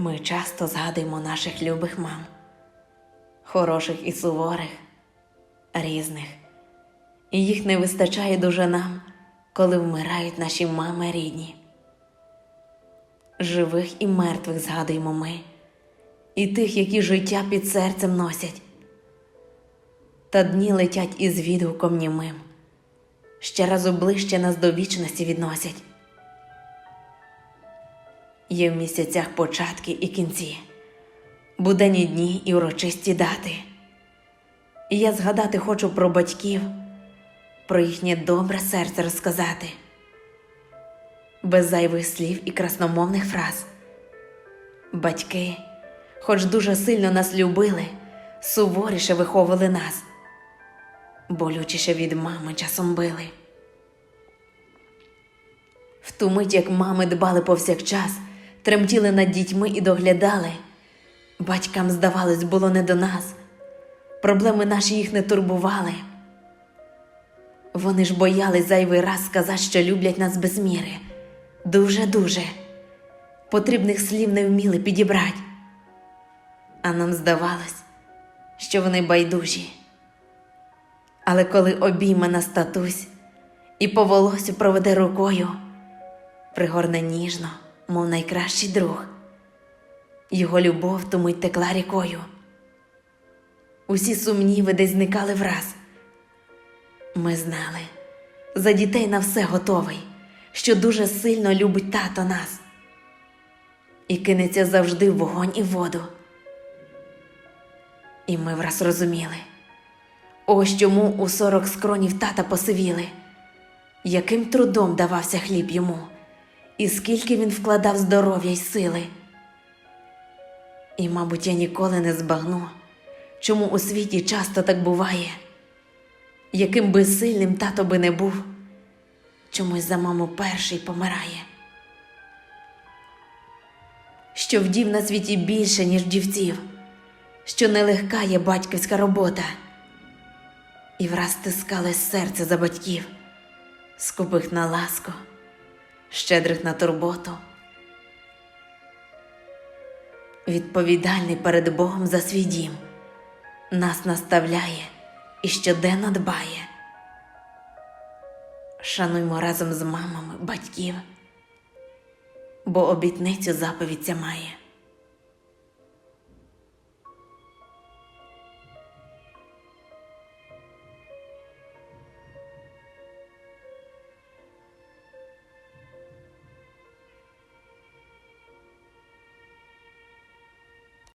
Ми часто згадуємо наших любих мам, хороших і суворих, різних, і їх не вистачає дуже нам, коли вмирають наші мами рідні. Живих і мертвих згадуємо ми, і тих, які життя під серцем носять. Та дні летять із відгуком німим, ще разу ближче нас до вічності відносять. Є в місяцях початки і кінці, буденні дні і урочисті дати. І я згадати хочу про батьків, про їхнє добре серце розказати, без зайвих слів і красномовних фраз. Батьки, хоч дуже сильно нас любили, суворіше виховували нас, болючіше від мами часом били. В ту мить, як мами дбали повсякчас, тремтіли над дітьми і доглядали. Батькам, здавалось, було не до нас, проблеми наші їх не турбували. Вони ж боялись зайвий раз сказати, що люблять нас без міри. Дуже-дуже. Потрібних слів не вміли підібрати. А нам здавалось, що вони байдужі. Але коли обійме нас татусь і по волосю проведе рукою, пригорне ніжно, мов найкращий друг. Його любов ту мить текла рікою. Усі сумніви десь зникали враз. Ми знали, за дітей на все готовий, що дуже сильно любить тато нас і кинеться завжди в вогонь і воду. І ми враз розуміли, ось чому у сорок скронів тата посивіли, яким трудом давався хліб йому, і скільки він вкладав здоров'я й сили. І, мабуть, я ніколи не збагну, чому у світі часто так буває, яким би сильним тато би не був, чомусь за маму перший помирає. Що вдів на світі більше, ніж вдівців, що нелегка є батьківська робота, і враз стискалось серце за батьків, скупих на ласку, щедрих на турботу відповідальний перед Богом за свій дім, нас наставляє і щоденно дбає. Шануймо разом з мамами батьків, бо обітницю заповідь ця має.